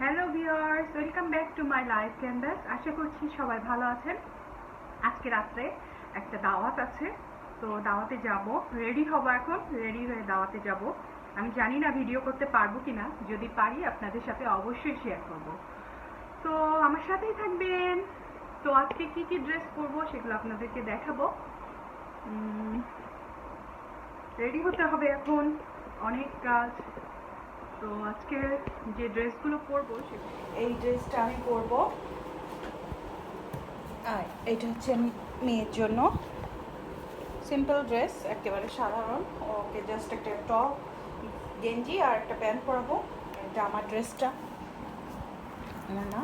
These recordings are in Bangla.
Hello viewers welcome back to my life canvas আশা করছি সবাই ভালো আছেন। আজকে রাত্রে একটা দাওয়াত আছে। তো দাওয়াতে যাব। রেডি হব এখন? রেডি হয়ে দাওয়াতে যাব। আমি জানি না ভিডিও করতে পারব কিনা। যদি পারি, আপনাদের সাথে অবশ্যই শেয়ার করব। তো আমার সাথেই থাকবেন। তো আজকে কি কি ড্রেস পরবো, সেগুলো আপনাদেরকে দেখাবো। রেডি হতে হবে এখন। অনেক কাজ। তো আজকে যে ড্রেসগুলো পরবো এই ড্রেসটা আমি পরবো। এটা হচ্ছে আমি মেয়ের জন্য। সিম্পল ড্রেস একেবারে সাধারণ। ওকে জাস্ট একটা টপ গেঞ্জি আর একটা প্যান্ট পরাবো। এটা আমার ড্রেসটা। না না।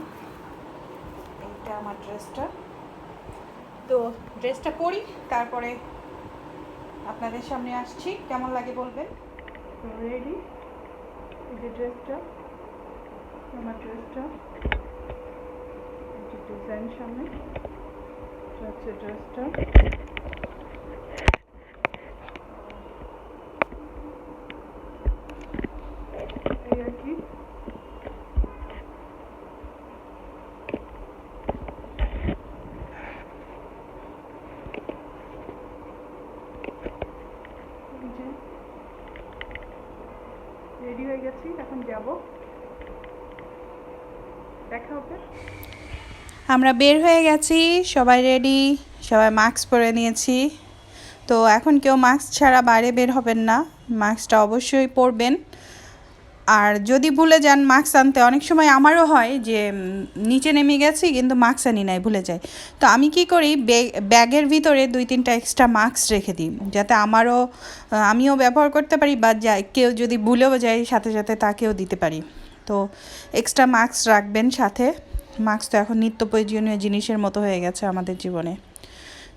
এইটা আমার ড্রেসটা। তো ড্রেসটা পরি, তারপরে আপনাদের সামনে আসছি। কেমন লাগে বলবেন? রেডি যে ড্রেসটা আমার ড্রেসটা ডিজাইন সামনে হচ্ছে ড্রেসটা এই আর কি এই যে রেডি হয়ে গেছি, এখন যাব। দেখা হবে। আমরা বের হয়ে গেছি, সবাই রেডি সবাই মাস্ক পরে নিয়েছি। তো এখন কেউ মাস্ক ছাড়া বাইরে বের হবেন না মাস্কটা অবশ্যই পরবেন। আর যদি ভুলে যান, মাস্ক আনতে অনেক সময় আমারও হয় যে নিচে নেমে গেছি কিন্তু মাস্ক আনি নাই, ভুলে যাই। তো আমি কি করি ব্যাগের ভিতরে দুই তিনটা এক্সট্রা মাস্ক রেখে দিই, যাতে আমারও আমিও ব্যবহার করতে পারি বা যা, কেউ যদি ভুলেও যায়, সাথে সাথে তাকেও দিতে পারি। তো এক্সট্রা মাস্ক রাখবেন সাথে। মাস্ক তো এখন নিত্য প্রয়োজনীয় জিনিসের মতো হয়ে গেছে আমাদের জীবনে।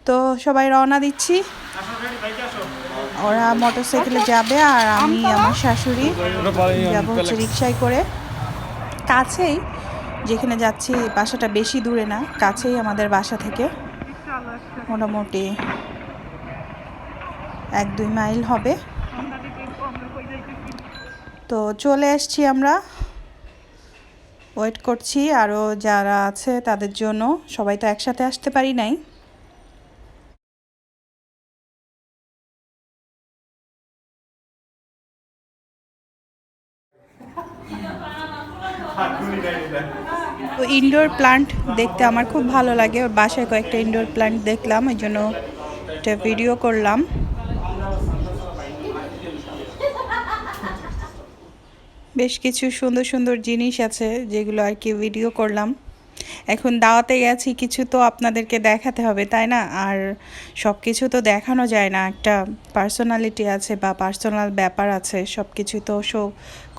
তো সবাই রওনা দিচ্ছি। ওরা মোটরসাইকেলে যাবে আর আমি আমার শাশুড়ি যাব হচ্ছে রিক্সায় করে। কাছেই যেখানে যাচ্ছি বাসাটা বেশি দূরে না কাছেই আমাদের বাসা থেকে। মোটামুটি এক দুই মাইল হবে। তো চলে এসছি আমরা। ওয়েট করছি আরও যারা আছে তাদের জন্য। সবাই তো একসাথে আসতে পারি নাই। ইনডোর প্লান্ট দেখতে আমার খুব ভালো লাগে। ওর বাসায় কয়েকটা ইনডোর প্লান্ট দেখলাম ওই জন্য একটা ভিডিও করলাম। বেশ কিছু সুন্দর সুন্দর জিনিস আছে যেগুলো আর কি ভিডিও করলাম। এখন দাওয়াতে গেছি, কিছু তো আপনাদেরকে দেখাতে হবে, তাই না? আর সব কিছু তো দেখানো যায় না, একটা পার্সোনালিটি আছে বা পার্সোনাল ব্যাপার আছে সব কিছু তো শো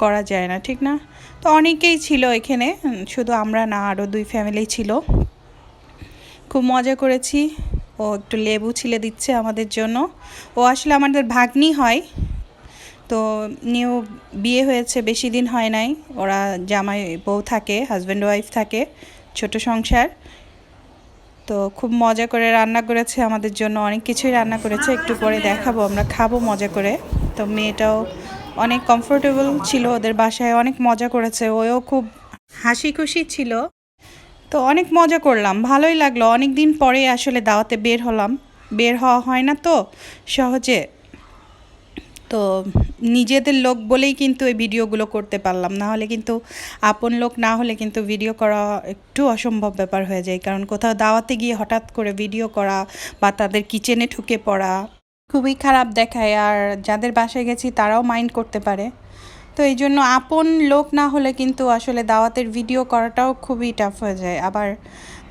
করা যায় না, ঠিক না? তো অনেকেই ছিল এখানে, শুধু আমরা না, আরও দুই ফ্যামিলি ছিল। খুব মজা করেছি, ও একটু লেবু ছিলে দিচ্ছে আমাদের জন্য। ও আসলে আমাদের ভাগ্নি হয়, তো নিউ বিয়ে হয়েছে, বেশি দিন হয় নাই। ওরা জামাই বউ থাকে হাজব্যান্ড ওয়াইফ থাকে। ছোট সংসার। তো খুব মজা করে রান্না করেছে, আমাদের জন্য অনেক কিছুই রান্না করেছে। একটু পরে দেখাবো, আমরা খাব মজা করে। তো মেয়েটাও অনেক কমফোর্টেবল ছিল, ওদের বাসায় অনেক মজা করেছে ওও খুব হাসি খুশি ছিল। তো অনেক মজা করলাম, ভালোই লাগল। অনেক দিন পরে আসলে দাওয়াতে বের হলাম। বের হওয়া হয় না তো, সহজে তো নিজেদের লোক বলেই কিন্তু এই ভিডিওগুলো করতে পারলাম। না হলে কিন্তু আপন লোক না হলে কিন্তু ভিডিও করা একটু অসম্ভব ব্যাপার হয়ে যায়। কারণ কোথাও দাওয়াতে গিয়ে হঠাৎ করে ভিডিও করা বা তাদের কিচেনে ঢুকে পড়া খুবই খারাপ দেখায়। আর যাদের বাসায় গেছি তারাও মাইন্ড করতে পারে। তো এই জন্য আপন লোক না হলে কিন্তু আসলে দাওয়াতের ভিডিও করাটাও খুবই টাফ হয়ে যায়। আবার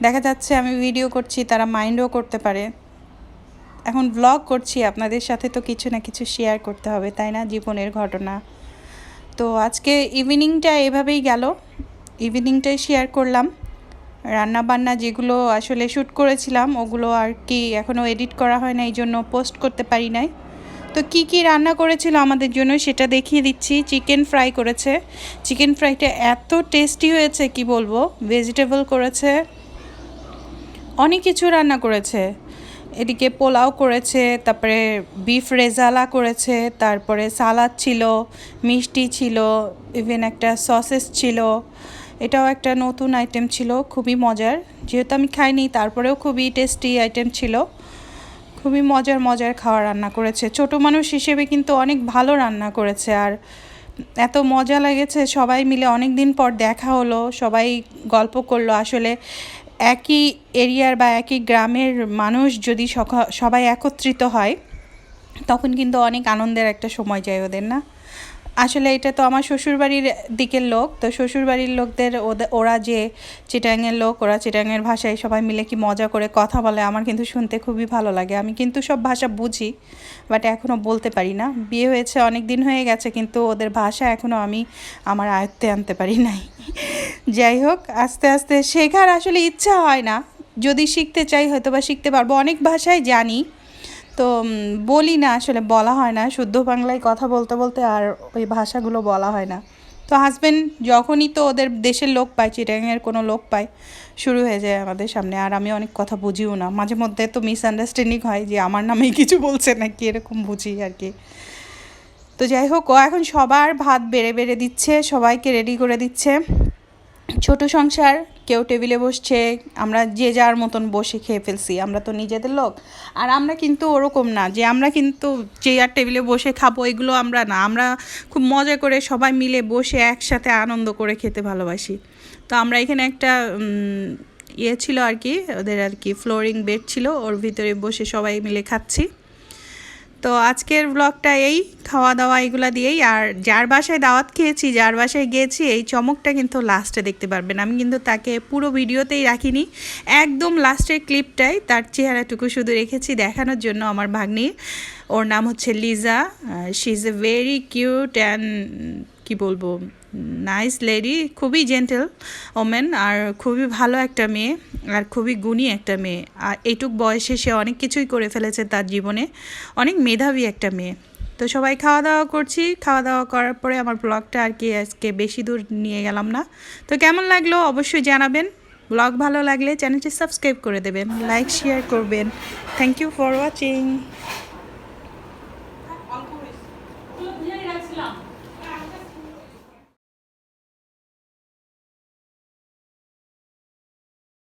দেখা যাচ্ছে আমি ভিডিও করছি, তারা মাইন্ডও করতে পারে। এখন ব্লগ করছি, আপনাদের সাথে তো কিছু না কিছু শেয়ার করতে হবে, তাই না? জীবনের ঘটনা। তো আজকে ইভিনিংটা এভাবেই গেল। ইভিনিংটাই শেয়ার করলাম। রান্না বান্না যেগুলো আসলে শ্যুট করেছিলাম, ওগুলো আর কি এখনও এডিট করা হয় না এই জন্য পোস্ট করতে পারি নাই। তো কি কি রান্না করেছিল আমাদের জন্য সেটা দেখিয়ে দিচ্ছি। চিকেন ফ্রাই করেছে। চিকেন ফ্রাইটা এত টেস্টি হয়েছে, কি বলব? ভেজিটেবল করেছে। অনেক কিছু রান্না করেছে। এদিকে পোলাও করেছে, তারপরে বিফ রেজালা করেছে, তারপরে সালাদ ছিল, মিষ্টি ছিল ইভেন একটা সসেস ছিল। এটাও একটা নতুন আইটেম ছিল, খুবই মজার। যেহেতু আমি খাইনি, তারপরেও খুবই টেস্টি আইটেম ছিল। খুবই মজার মজার খাওয়া রান্না করেছে। ছোট মানুষ হিসেবে কিন্তু অনেক ভালো রান্না করেছে, আর এত মজা লেগেছে। সবাই মিলে অনেক দিন পর দেখা হলো, সবাই গল্প করল। আসলে একই এরিয়ার বা একই গ্রামের মানুষ যদি সবাই একত্রিত হয়, তখন কিন্তু অনেক আনন্দের একটা সময় যায় ওদের, না? আসলে এটা তো আমার শ্বশুরবাড়ির দিকের লোক, তো শ্বশুরবাড়ির লোকদের ওরা যে চিটাংয়ের লোক, ওরা চিটাংয়ের ভাষায় সবাই মিলে কি মজা করে কথা বলে, আমার কিন্তু শুনতে খুবই ভালো লাগে। আমি কিন্তু সব ভাষা বুঝি, বাট এখনও বলতে পারি না। বিয়ে হয়েছে, অনেক দিন হয়ে গেছে, কিন্তু ওদের ভাষা এখনও আমি আমার আয়ত্তে আনতে পারি নাই। যাই হোক, আস্তে আস্তে শেখার আসলে ইচ্ছা হয় না। যদি শিখতে চাই হয়তো বা শিখতে পারব। অনেক ভাষাই জানি তো বলি না, আসলে বলা হয় না। শুদ্ধ বাংলায় কথা বলতে বলতে আর ওই ভাষাগুলো বলা হয় না। তো হাজবেন্ড যখনই তো ওদের দেশের লোক পায় চিটাংয়ের কোনো লোক পায়, শুরু হয়ে যায় আমাদের সামনে। আর আমি অনেক কথা বুঝিও না। মাঝে মধ্যে তো মিসআন্ডারস্ট্যান্ডিং হয় যে, আমার নামেই কিছু বলছে নাকি, এরকম বুঝি আর কি। তো যাই হোক, ও এখন সবার ভাত বেড়ে বেড়ে দিচ্ছে, সবাইকে রেডি করে দিচ্ছে। ছোট সংসার, কেউ টেবিলে বসছে, আমরা যে যার মতন বসে খেয়ে ফেলছি, আমরা তো নিজেদের লোক। আর আমরা কিন্তু ওরকম না, যে আমরা কিন্তু চেয়ার টেবিলে বসে খাব, এগুলো আমরা না। আমরা খুব মজা করে সবাই মিলে বসে একসাথে আনন্দ করে খেতে ভালোবাসি। তো আমরা এখানে একটা ইয়ে ছিল আর কি, ওদের আর কি, ফ্লোরিং বেড ছিল, ওর ভিতরে বসে সবাই মিলে খাচ্ছি। তো আজকের ব্লগটা এই খাওয়া দাওয়া এগুলো দিয়েই। আর যার বাসায় দাওয়াত খেয়েছি, যার বাসায় গিয়েছি, এই চমকটা কিন্তু লাস্টে দেখতে পারবেন। আমি কিন্তু তাকে পুরো ভিডিওতেই রাখিনি, একদম লাস্টের ক্লিপটাই তার চেহারাটুকু শুধু রেখেছি দেখানোর জন্য আমার ভাগ্নি। ওর নাম হচ্ছে Liza she is a very cute and কী বলব? নাইস লেডি, খুবই জেন্টেল ওমেন আর খুবই ভালো একটা মেয়ে আর খুবই গুণী একটা মেয়ে। আর এইটুক বয়সে সে অনেক কিছুই করে ফেলেছে তার জীবনে। অনেক মেধাবী একটা মেয়ে। তো সবাই খাওয়া দাওয়া করছি। খাওয়া দাওয়া করার পরে আমার ব্লগটা আর কি আজকে বেশি দূর নিয়ে গেলাম না। তো কেমন লাগল অবশ্যই জানাবেন। ব্লগ ভালো লাগলে চ্যানেলটি সাবস্ক্রাইব করে দেবেন, লাইক, শেয়ার করবেন। Thank you for watching